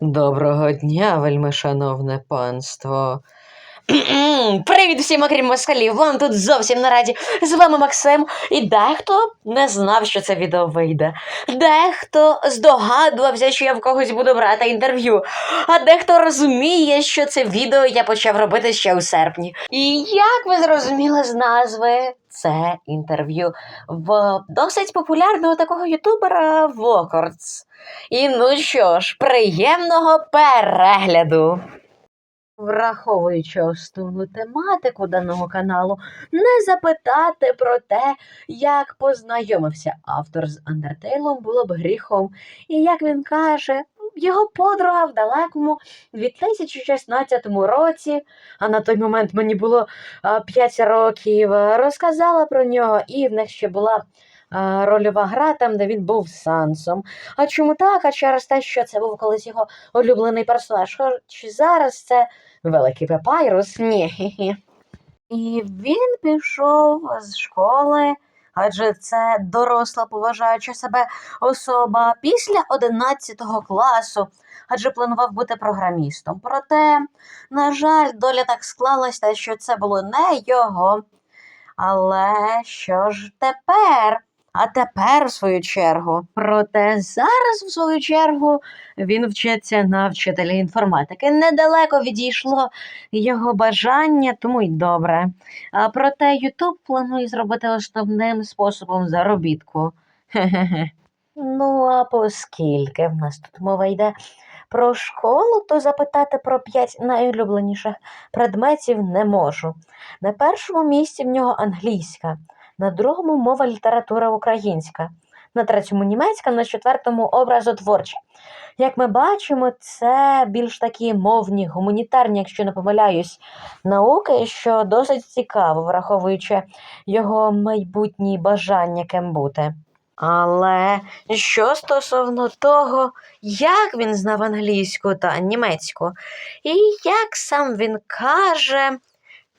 Доброго дня, вельми шановне панство. Привіт всім, окрім москалів! Вам тут зовсім на раді. З вами Максим, і дехто не знав, що це відео вийде. Дехто здогадувався, що я в когось буду брати інтерв'ю, а дехто розуміє, що це відео я почав робити ще у серпні. І як ви зрозуміли з назви, це інтерв'ю в досить популярного такого ютубера Вокордс. І ну що ж, приємного перегляду! Враховуючи основну тематику даного каналу, не запитати про те, як познайомився автор з Андертейлом, було б гріхом. І як він каже, його подруга в далекому 2016 році, а на той момент мені було а, 5 років, розказала про нього, і в них ще була рольова гра там, де він був Сансом. А чому так? А через те, що це був колись його улюблений персонаж. Хоч зараз це великий папайрус. Ні. І він пішов з школи, адже це доросла, поважаюча себе особа після 11 класу, адже планував бути програмістом. Проте, на жаль, доля так склалася, що це було не його. Але що ж тепер? А тепер, в свою чергу, проте зараз, в свою чергу, він вчиться на вчителя інформатики. Недалеко відійшло його бажання, тому й добре. А проте Ютуб планує зробити основним способом заробітку. Ну, а оскільки в нас тут мова йде про школу, то запитати про п'ять найулюбленіших предметів не можу. На першому місці в нього англійська, на другому мова література українська, на третьому німецька, на четвертому образотворча. Як ми бачимо, це більш такі мовні, гуманітарні, якщо не помиляюсь, науки, що досить цікаво, враховуючи його майбутні бажання ким бути. Але що стосовно того, як він знав англійську та німецьку, і як сам він каже,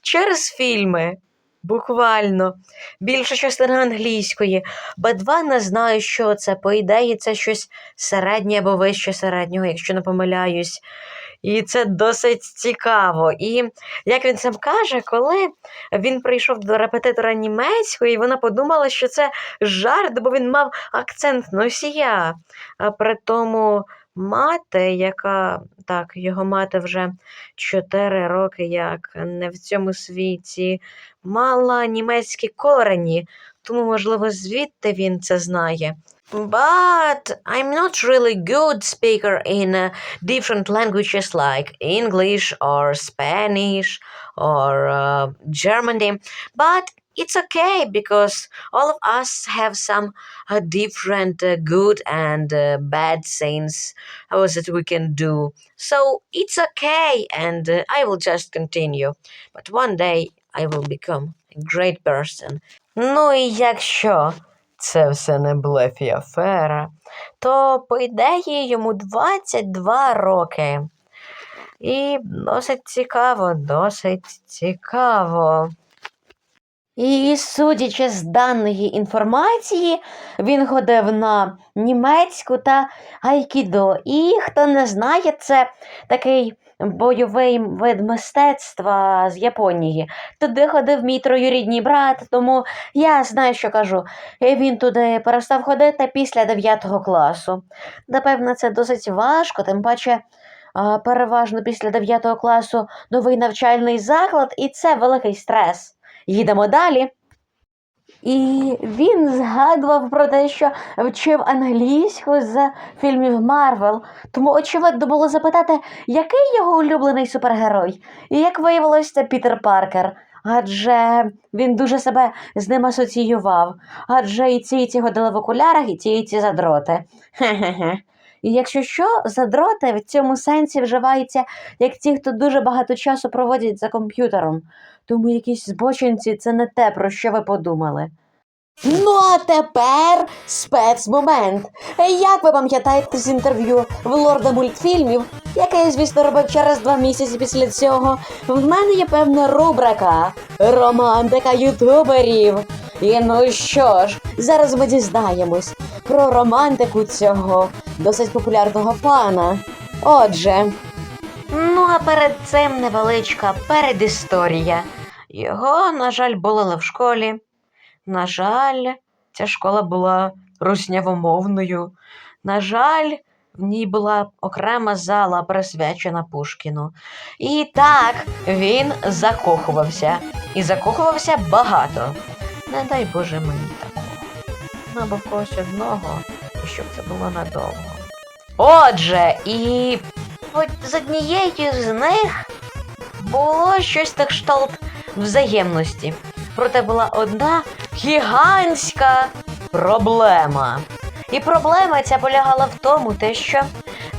через фільми. Буквально більша частина англійської, Б2 не знаю, що це. По ідеї, це щось середнє або вище середнього, якщо не помиляюсь. І це досить цікаво. І як він сам каже, коли він прийшов до репетитора німецької, вона подумала, що це жарт, бо він мав акцент носія. А при тому мати, яка так, його мати вже 4 роки, як не в цьому світі, мала німецькі корені, тому, можливо, звідти він це знає. But I'm not really good speaker in uh, different languages like English or Spanish or uh, German. But it's okay because all of us have some uh, different uh, good and uh, bad things uh, that we can do. So it's okay, and uh, I will just continue. But one day I will become a great person. Ну і якщо це все не блеф і афера, то по ідеї йому 22 роки. І досить цікаво, досить цікаво. І судячи з даної інформації, він ходив на німецьку та айкідо. І хто не знає, це такий бойовий вид мистецтва з Японії. Туди ходив мій троюрідній брат, тому я знаю, що кажу. І Він туди перестав ходити після 9 класу. Напевно, це досить важко, тим паче. Переважно після 9 класу новий навчальний заклад, і це великий стрес. Їдемо далі. І він згадував про те, що вчив англійську з фільмів Марвел. Тому, очевидно, було запитати, який його улюблений супергерой. І як виявилось, це Пітер Паркер. Адже він дуже себе з ним асоціював. Адже і ці, і ці ходили в окулярах, і ті, і ці задроти. Хе-хе-хе. І якщо що, задроти в цьому сенсі вживаються як ті, хто дуже багато часу проводять за комп'ютером. Тому якісь збочинці це не те, про що ви подумали. Ну, а тепер спецмомент. Як ви пам'ятаєте з інтерв'ю в лорда мультфільмів, яке я, звісно, робив через два місяці після цього, в мене є певна рубрика Романтика ютуберів. І ну що ж, зараз ми дізнаємось про романтику цього досить популярного пана. Отже, ну а перед цим невеличка передісторія. Його, на жаль, булили в школі. На жаль, ця школа була руснявомовною. На жаль, в ній була окрема зала, присвячена Пушкіну. І так, він закохувався. І закохувався багато. Не дай Боже мені такого. Ну, або когось одного, і щоб це було надовго. Отже, і з однією з них було щось так кшталт взаємності. Проте була одна гігантська проблема. І проблема ця полягала в тому, те, що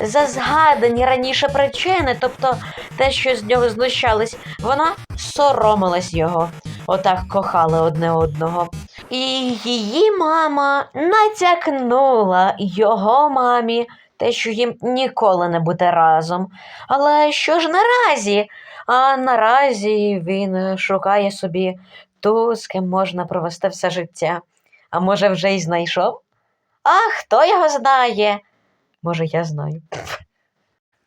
за згадані раніше причини, тобто те, що з нього знущались, вона соромилась його, отак кохали одне одного. І її мама натякнула його мамі те, що їм ніколи не бути разом. Але що ж наразі? А наразі він шукає собі ту, з ким можна провести все життя. А може, вже й знайшов? А хто його знає? Може, я знаю.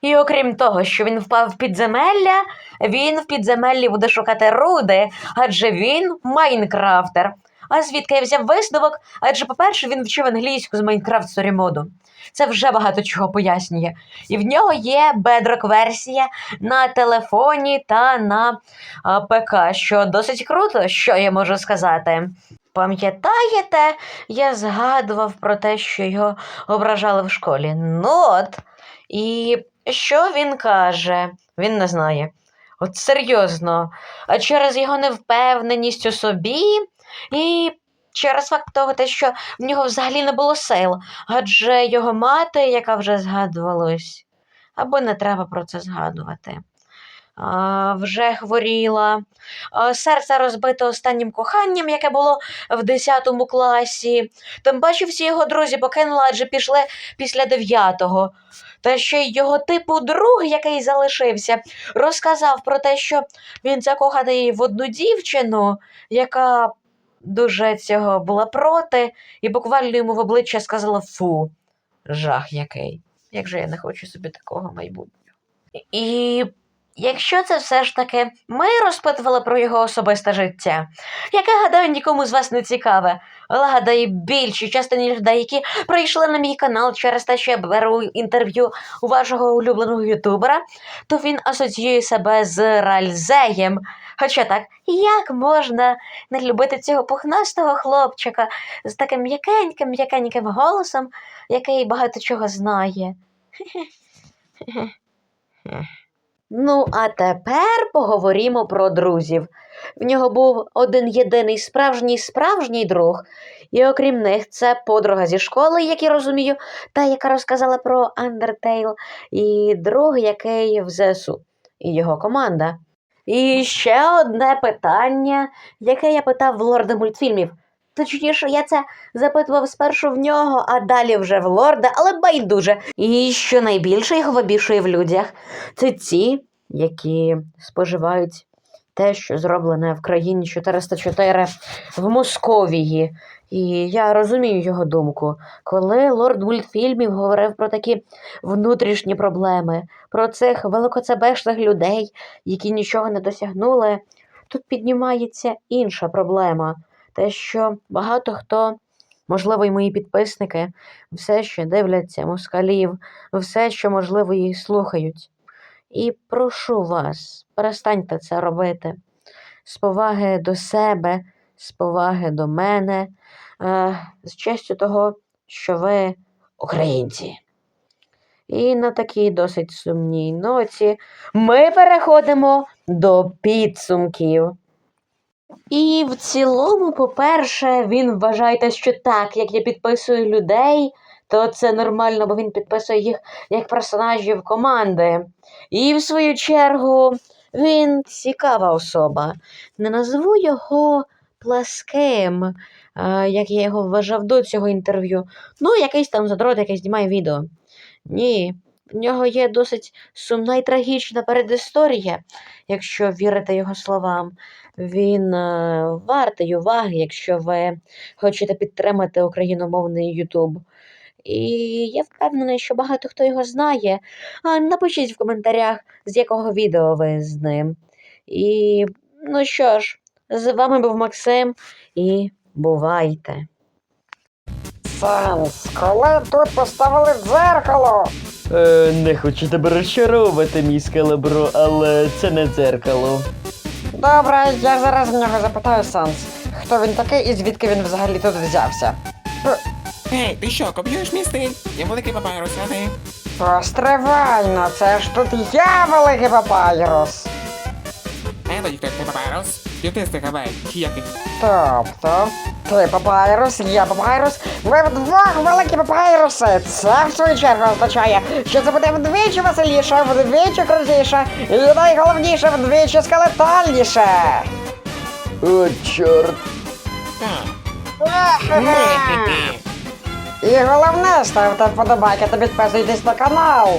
І окрім того, що він впав в підземелля, він в підземеллі буде шукати руди, адже він майнкрафтер. А звідки я взяв висновок? Адже, по-перше, він вчив англійську з Майнкрафт Story. Це вже багато чого пояснює. І в нього є бедрок версія на телефоні та на ПК, що досить круто, що я можу сказати. Пам'ятаєте, я згадував про те, що його ображали в школі. Ну от. І що він каже? Він не знає. От серйозно. А через його невпевненість у собі і через факт того, те, що в нього взагалі не було сил, адже його мати, яка вже згадувалась, або не треба про це згадувати. Вже хворіла, серце розбите останнім коханням, яке було в 10 класі. Тим паче всі його друзі покинули, адже пішли після 9-го. Та ще й його типу друг, який залишився, розказав про те, що він закоханий в одну дівчину, яка дуже цього була проти, і буквально йому в обличчя сказала фу, жах який. Як же я не хочу собі такого майбутнього. І якщо це все ж таки ми розпитували про його особисте життя, яке, гадаю, нікому з вас не цікаве, але гадаю, більшій частині людей, які прийшли на мій канал через те, що я беру інтерв'ю у вашого улюбленого ютубера, то він асоціює себе з Ральзеєм. Хоча так, як можна не любити цього пухнастого хлопчика з таким м'якеньким, м'якеньким голосом, який багато чого знає? Ну, а тепер поговоримо про друзів. В нього був один єдиний справжній справжній друг, і окрім них, це подруга зі школи, як я розумію, та яка розказала про Undertale, і друг, який в ЗСУ, і його команда. І ще одне питання, яке я питав в лорда мультфільмів. Точніше, я це запитував спершу в нього, а далі вже в лорда, але байдуже. І що найбільше його вибішує в людях, це ті, які споживають те, що зроблене в країні 404 в Московії. І я розумію його думку. Коли лорд мультфільмів говорив про такі внутрішні проблеми, про цих великоцебешних людей, які нічого не досягнули, тут піднімається інша проблема. Те, що багато хто, можливо, і мої підписники, все ще дивляться москалів, все, що, можливо, їх слухають. І прошу вас, перестаньте це робити. З поваги до себе, з поваги до мене, е, з честю того, що ви українці. І на такій досить сумній ноті ми переходимо до підсумків. І в цілому, по-перше, він вважає, що так, як я підписую людей, то це нормально, бо він підписує їх як персонажів команди. І в свою чергу він цікава особа. Не назву його пласким, як я його вважав до цього інтерв'ю. Ну, якийсь там задрот, який знімає відео. Ні, в нього є досить сумна і трагічна передісторія, якщо вірити його словам. Він е, вартий уваги, якщо ви хочете підтримати україномовний Ютуб. І я впевнений, що багато хто його знає. А напишіть в коментарях, з якого відео ви з ним. І ну що ж, з вами був Максим і бувайте! Сенс, коли тут поставили дзеркало? Е, не хочу тебе розчаровувати, мій скалебро, але це не дзеркало. Добре, я зараз в нього запитаю Сенс. Хто він такий і звідки він взагалі тут взявся? Ей, ти що, копіюєш мій стиль? Я великий папайрус, а ти? Постривайно, це ж тут я великий папайрус. А я тоді хто ти папайрус? Дютисти гавай, чи який? Тобто, ти папайрус, я папайрус, ви вдвох великі папайруси. Це в свою чергу означає, що це буде вдвічі веселіше, вдвічі крутіше і найголовніше вдвічі скелетальніше. О, чорт. Так. І головне, ставте вподобайки та підписуйтесь на канал.